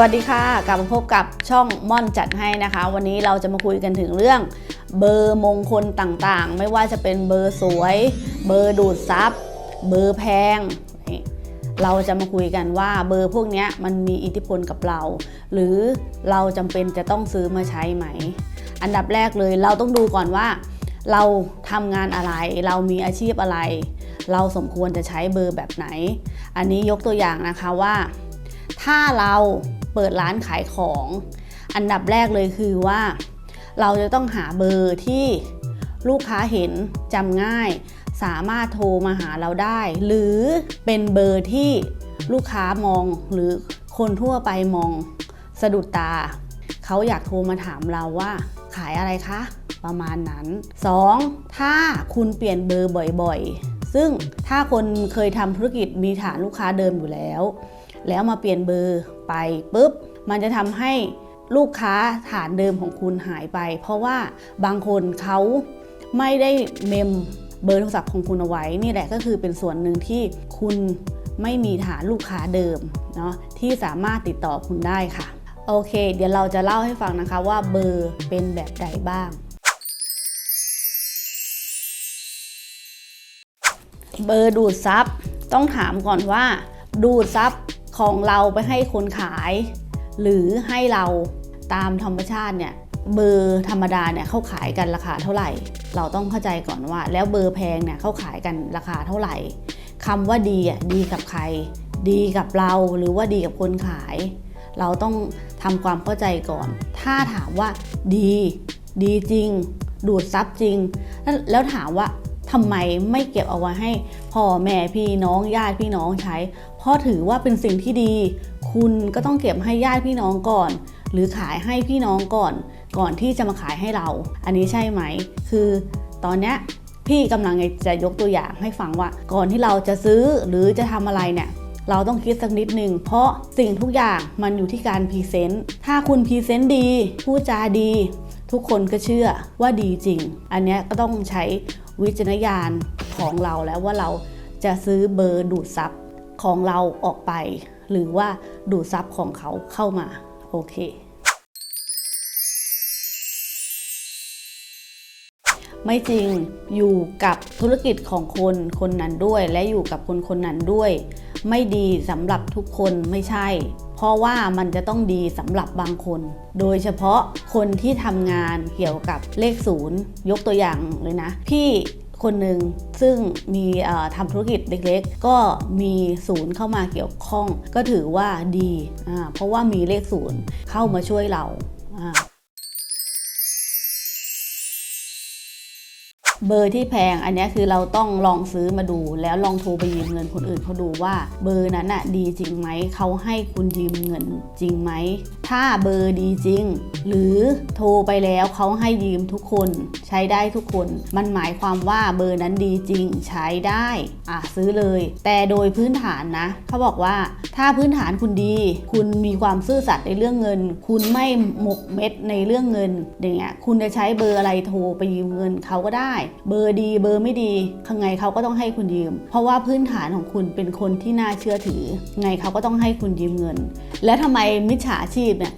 วัสดีค่ะ กลับมาพบกับช่องม่อนจัดให้นะคะ วันนี้เราจะมาคุยกันถึงเรื่อง เบอร์มงคลต่างๆ ไม่ว่าจะเป็นเบอร์สวย เบอร์ดูดซับเบอร์แพง เราจะมาคุยกันว่าเบอร์พวกนี้มันมีอิทธิพลกับเรา หรือเราจำเป็นจะต้องซื้อมาใช้ไหม อันดับแรกเลยเราต้องดูก่อนว่า เราทำงานอะไร เรามีอาชีพอะไร เราสมควรจะใช้เบอร์แบบไหน อันนี้ยกตัวอย่างนะคะว่า ถ้าเรา เปิดร้านขายของ อันดับแรกเลยคือว่า เราจะต้องหาเบอร์ที่ลูกค้าเห็นจำง่าย สามารถโทรมาหาเราได้ หรือเป็นเบอร์ที่ลูกค้ามองหรือคนทั่วไปมองสะดุดตา เขาอยากโทรมาถามเราว่า ขายอะไรคะ ประมาณนั้น 2. ถ้าคุณเปลี่ยนเบอร์บ่อยๆ ซึ่งถ้าคนเคยทำธุรกิจมีฐานลูกค้าเดิมอยู่แล้ว แล้วมาเปลี่ยนเบอร์ ไปปุ๊บมันจะทำให้ลูกค้าฐานเดิมของคุณหายไป เพราะว่าบางคนเขาไม่ได้เมมเบอร์โทรศัพท์ของคุณเอาไว้ นี่แหละก็คือเป็นส่วนหนึ่งที่คุณไม่มีฐานลูกค้าเดิมเนาะที่สามารถติดต่อคุณได้ค่ะ โอเค เดี๋ยวเราจะเล่าให้ฟังนะคะว่าเบอร์เป็นแบบใดบ้าง เบอร์ดูดซับต้องถามก่อนว่า ดูดซับ ของเราไปให้คนขาย หรือให้เราตามธรรมชาติเนี่ยเบอร์ธรรมดาเนี่ยเขาขายกันราคาเท่าไหร่ เราต้องเข้าใจก่อนว่า แล้วเบอร์แพงเนี่ยเขาขายกันราคาเท่าไหร่คำว่าดีอะดีกับใคร ดีกับเราหรือว่าดีกับคนขาย เราต้องทำความเข้าใจก่อน ถ้าถามว่าดี ดีจริง ดูดซับจริง แล้วถามว่า ทำไมไม่เก็บเอาไว้ให้พ่อแม่พี่น้องญาติพี่น้องใช้ เพราะถือว่าเป็นสิ่งที่ดี คุณก็ต้องเก็บให้ญาติพี่น้องก่อน หรือขายให้พี่น้องก่อน ก่อนที่จะมาขายให้เรา อันนี้ใช่ไหม คือตอนเนี้ยพี่กำลังจะยกตัวอย่างให้ฟังว่า ก่อนที่เราจะซื้อหรือจะทำอะไรเนี่ยเราต้องคิดสักนิดหนึ่ง เพราะสิ่งทุกอย่างมันอยู่ที่การพรีเซนต์ ถ้าคุณพรีเซนต์ดี พูดจาดี ทุกคนก็เชื่อว่าดีจริง อันนี้ก็ต้องใช้ วิจารณญาณของเราแล้วว่าเราจะซื้อเบอร์ดูดซับของเราออกไป หรือว่าดูดซับของเขาเข้ามาโอเคไม่จริงอยู่กับธุรกิจของคนคนนั้นด้วย และอยู่กับคนคนนั้นด้วย ไม่ดีสำหรับทุกคนไม่ใช่ เพราะว่ามันจะต้องดีสำหรับบางคน โดยเฉพาะคนที่ทำงานเกี่ยวกับเลขศูนย์ยกตัวอย่างเลยนะพี่คนหนึ่งซึ่งมีทำธุรกิจเล็กๆ ก็มีศูนย์เข้ามาเกี่ยวข้อง ก็ถือว่าดี เพราะว่ามีเลขศูนย์เข้ามาช่วยเรา เบอร์ที่แพงอันนี้คือเราต้องลองซื้อมาดู แล้วลองโทรไปยืมเงินคนอื่นเขาดูว่า เบอร์นั้นอะดีจริงไหมเขาให้คุณยืมเงินจริงไหมถ้าเบอร์ดีจริง หรือโทรไปแล้วเขาให้ยืมทุกคนใช้ได้ทุกคน มันหมายความว่าเบอร์นั้นดีจริงใช้ได้อะซื้อเลย แต่โดยพื้นฐานนะเขาบอกว่าถ้าพื้นฐานคุณดี คุณมีความซื่อสัตย์ในเรื่องเงิน คุณไม่หมกเม็ดในเรื่องเงินอย่างเงี้ยคุณจะใช้เบอร์อะไรโทรไปยืมเงินเขาก็ได้เบอร์ดี เบอร์ไม่ดียังไงเขาก็ต้องให้คุณยืม เพราะว่าพื้นฐานของคุณเป็นคนที่น่าเชื่อถือ ไงเขาก็ต้องให้คุณยืมเงิน แล้วทำไมมิจฉาชีพเนี่ย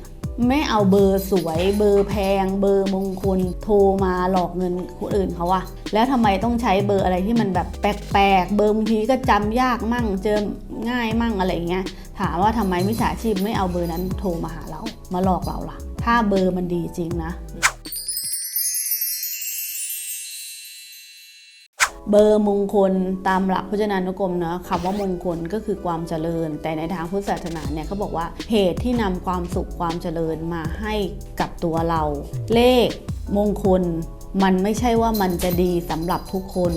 ไม่เอาเบอร์สวย เบอร์แพง เบอร์มงคลโทรมาหลอกเงินคนอื่นเขาอะแล้วทำไมต้องใช้เบอร์อะไรที่มันแบบแปลกๆ เบอร์บางทีก็จำยากมั่งเจอง่ายมั่งอะไรอย่างเงี้ย ถามว่าทำไมมิจฉาชีพไม่เอาเบอร์นั้นโทรมาหาเรา มาหลอกเราล่ะ ถ้าเบอร์มันดีจริงนะ เบอร์มงคลตามหลักพจนานุกรมเนาะคำว่ามงคลก็คือความเจริญ แต่ในทางพุทธศาสนาเนี่ยเขาบอกว่าเหตุที่นำความสุขความเจริญมาให้กับตัวเรา เลขมงคลมันไม่ใช่ว่ามันจะดีสำหรับทุกคน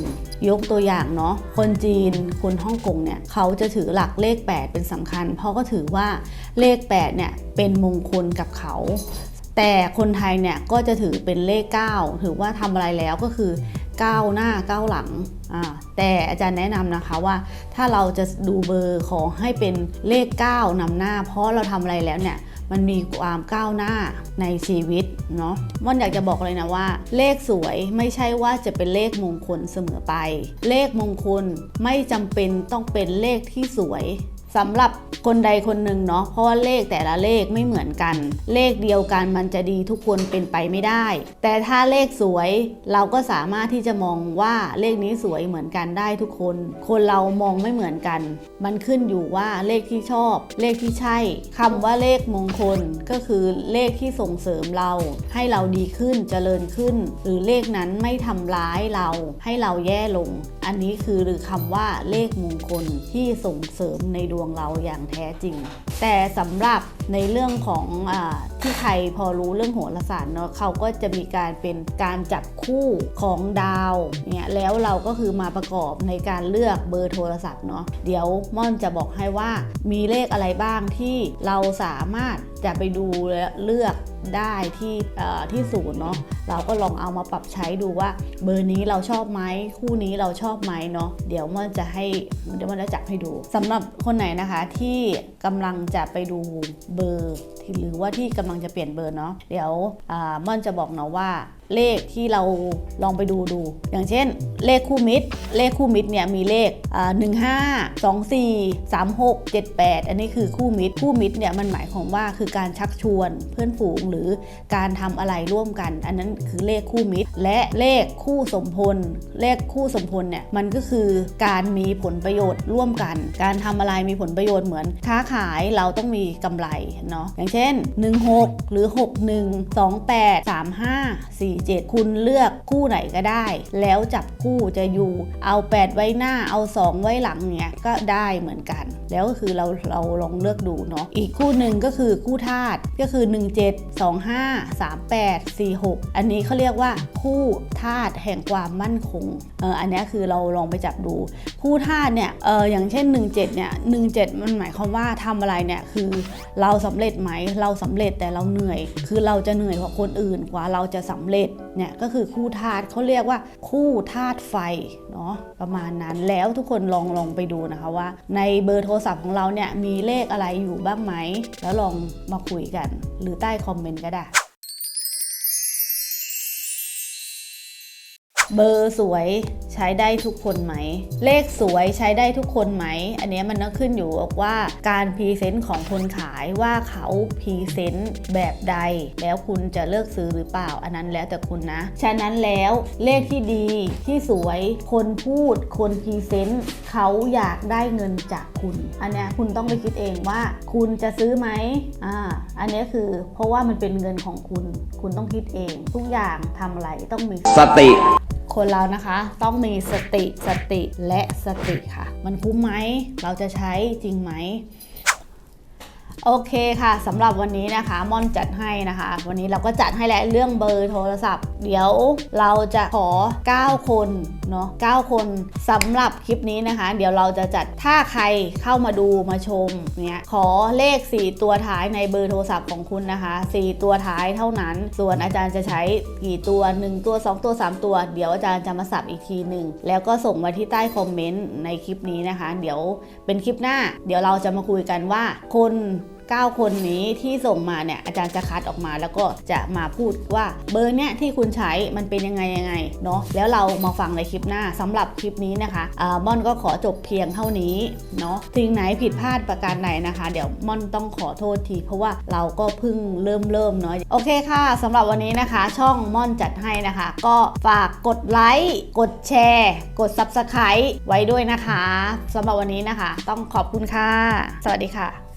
ยกตัวอย่างเนาะคนจีนคนฮ่องกงเนี่ยเขาจะถือหลักเลข 8 เป็นสำคัญ เพราะก็ถือว่าเลข 8 เนี่ยเป็นมงคลกับเขา แต่คนไทยเนี่ยก็จะถือเป็นเลข 9 ถือว่าทำอะไรแล้วก็คือ ก้าวหน้าก้าวหลังอ่าแต่อาจารย์แนะนำนะคะว่าถ้าเราจะดูเบอร์ขอให้เป็นเลข 9นำหน้า เพราะเราทำอะไรแล้วเนี่ยมันมีความก้าวหน้าในชีวิตเนาะม่อนอยากจะบอกเลยนะว่า เลขสวยไม่ใช่ว่าจะเป็นเลขมงคลเสมอไป เลขมงคลไม่จำเป็นต้องเป็นเลขที่สวย สำหรับคนใดคนหนึ่งเนาะเพราะว่าเลขแต่ละเลขไม่เหมือนกัน เลขเดียวกันมันจะดีทุกคนเป็นไปไม่ได้ แต่ถ้าเลขสวยเราก็สามารถที่จะมองว่าเลขนี้สวยเหมือนกันได้ทุกคน คนเรามองไม่เหมือนกัน มันขึ้นอยู่ว่าเลขที่ชอบ เลขที่ใช่คำว่าเลขมงคลก็คือเลขที่ส่งเสริมเรา ให้เราดีขึ้นเจริญขึ้น หรือเลขนั้นไม่ทำร้ายเรา ให้เราแย่ลง อันนี้คือหรือคำว่าเลขมงคลที่ส่งเสริมในดวงเราอย่างแท้จริง แต่สำหรับในเรื่องของอที่ใครพอรู้เรื่องโหราศาสตร์เนาะเขาก็จะมีการเป็นการจับคู่ของดาวเนี่ยแล้วเราก็คือมาประกอบในการเลือกเบอร์โทรศัพท์เนาะเดี๋ยวม่อนจะบอกให้ว่ามีเลขอะไรบ้างที่เราสามารถจะไปดูและเลือก ได้ที่เอ่อที่ศูนย์เนาะเราก็ลองเอามาปรับใช้ดูว่า เบอร์นี้เราชอบไหมคู่นี้เราชอบไหมเนาะเดี๋ยวม่อนจะให้เดี๋ยวม่อนจะจับให้ดูสำหรับคนไหนนะคะที่กำลังจะไปดูเบอร์ที่หรือว่าที่กำลังจะเปลี่ยนเบอร์เนาะเดี๋ยวอ่าม่อนจะบอกเนาะว่า เลขที่เราลองไปดูดู อย่างเช่น เลขคู่มิตร เลขคู่มิตรเนี่ยมีเลขหนึ่งห้าสองสี่สามหกเจ็ดแปดอันนี้คือคู่มิตร คู่มิตรเนี่ยมันหมายความว่าคือการชักชวนเพื่อนฝูงหรือการทำอะไรร่วมกัน อันนั้นคือเลขคู่มิตร และเลขคู่สมพล เลขคู่สมพลเนี่ยมันก็คือการมีผลประโยชน์ร่วมกัน การทำอะไรมีผลประโยชน์เหมือน ค้าขายเราต้องมีกำไรเนาะอย่างเช่น 16 หรือ 61 28 35 47 คุณเลือกคู่ไหนก็ได้ แล้วจับคู่จะอยู่ เอา 8 ไว้หน้าเอา 2 ไว้หลังเนี่ยก็ได้เหมือนกัน แล้วก็คือเราเราลองเลือกดูเนาะอีกคู่หนึ่งก็คือคู่ธาตุก็คือ 17 25 38 46 อันนี้เขาเรียกว่าคู่ธาตุแห่งความมั่นคงเอออันนี้คือเราลองไปจับดู คู่ธาตุเนี่ยเอออย่างเช่น 17เนี่ย17 มันหมายความว่าทำอะไรเนี่ยคือเราสำเร็จไหมเราสำเร็จแต่เราเหนื่อย คือเราจะเหนื่อยกว่าคนอื่นกว่าเราจะสำเร็จเนี่ยก็คือคู่ธาตุเขาเรียกว่าคู่ธาตุไฟเนาะประมาณนั้นแล้วทุกคนลองลองไปดูนะคะว่า ในเบอร์โทรศัพท์ของเราเนี่ยมีเลขอะไรอยู่บ้างไหม แล้วลองมาคุยกัน หรือใต้คอมเมนต์ก็ได้ เบอร์สวยใช้ได้ทุกคนไหม เลขสวยใช้ได้ทุกคนไหม อันนี้มันก็ขึ้นอยู่กับว่าการพรีเซนต์ของคนขายว่าเขาพรีเซนต์แบบใด แล้วคุณจะเลือกซื้อหรือเปล่า อันนั้นแล้วแต่คุณนะ ฉะนั้นแล้วเลขที่ดีที่สวยคนพูดคนพรีเซนต์เขาอยากได้เงินจากคุณ อันนี้คุณต้องไปคิดเองว่า คุณจะซื้อไหมอ่าอันนี้คือเพราะว่ามันเป็นเงินของคุณ คุณต้องคิดเอง ทุกอย่างทำอะไรต้องมีสติ คนเรานะคะต้องมีสติสติและสติค่ะ มันคุ้มไหม เราจะใช้จริงไหม โอเคค่ะสำหรับวันนี้นะคะม่อนจัดให้นะคะ วันนี้เราก็จัดให้แล้วเรื่องเบอร์โทรศัพท์ เดี๋ยวเราจะขอ 9 คนเนาะ9คนสำหรับคลิปนี้นะคะ เดี๋ยวเราจะจัดถ้าใครเข้ามาดูมาชมเนี่ยขอเลข 4 ตัวท้ายในเบอร์โทรศัพท์ของคุณนะคะ 4 ตัวท้ายเท่านั้น ส่วนอาจารย์จะใช้กี่ตัว 1 ตัว 2 ตัว 3 ตัว เดี๋ยวอาจารย์จะมาสับอีกทีหนึ่งแล้วก็ส่งมาที่ใต้คอมเมนต์ในคลิปนี้นะคะ เดี๋ยวเป็นคลิปหน้า เดี๋ยวเราจะมาคุยกันว่าคน 9 คนนี้ที่ส่งมาเนี่ยอาจารย์จะคัดออกมาแล้วก็จะมาพูดว่าเบอร์เนี้ยที่คุณใช้มันเป็นยังไงยังไงเนาะแล้วเรามาฟังในคลิปหน้าสำหรับคลิปนี้นะคะอ่าม่อนก็ขอจบเพียงเท่านี้เนาะสิ่งไหนผิดพลาดประการใดนนะคะ เดี๋ยวม่อนต้องขอโทษที เพราะว่าเราก็เพิ่งเริ่มเริ่มเนาะโอเคค่ะสำหรับวันนี้นะคะ ช่องม่อนจัดให้นะคะ ก็ฝากกดไลค์กดแชร์ กด Subscribe ไว้ด้วยนะคะสำหรับวันนี้นะคะ ต้องขอบคุณค่ะ สวัสดีค่ะ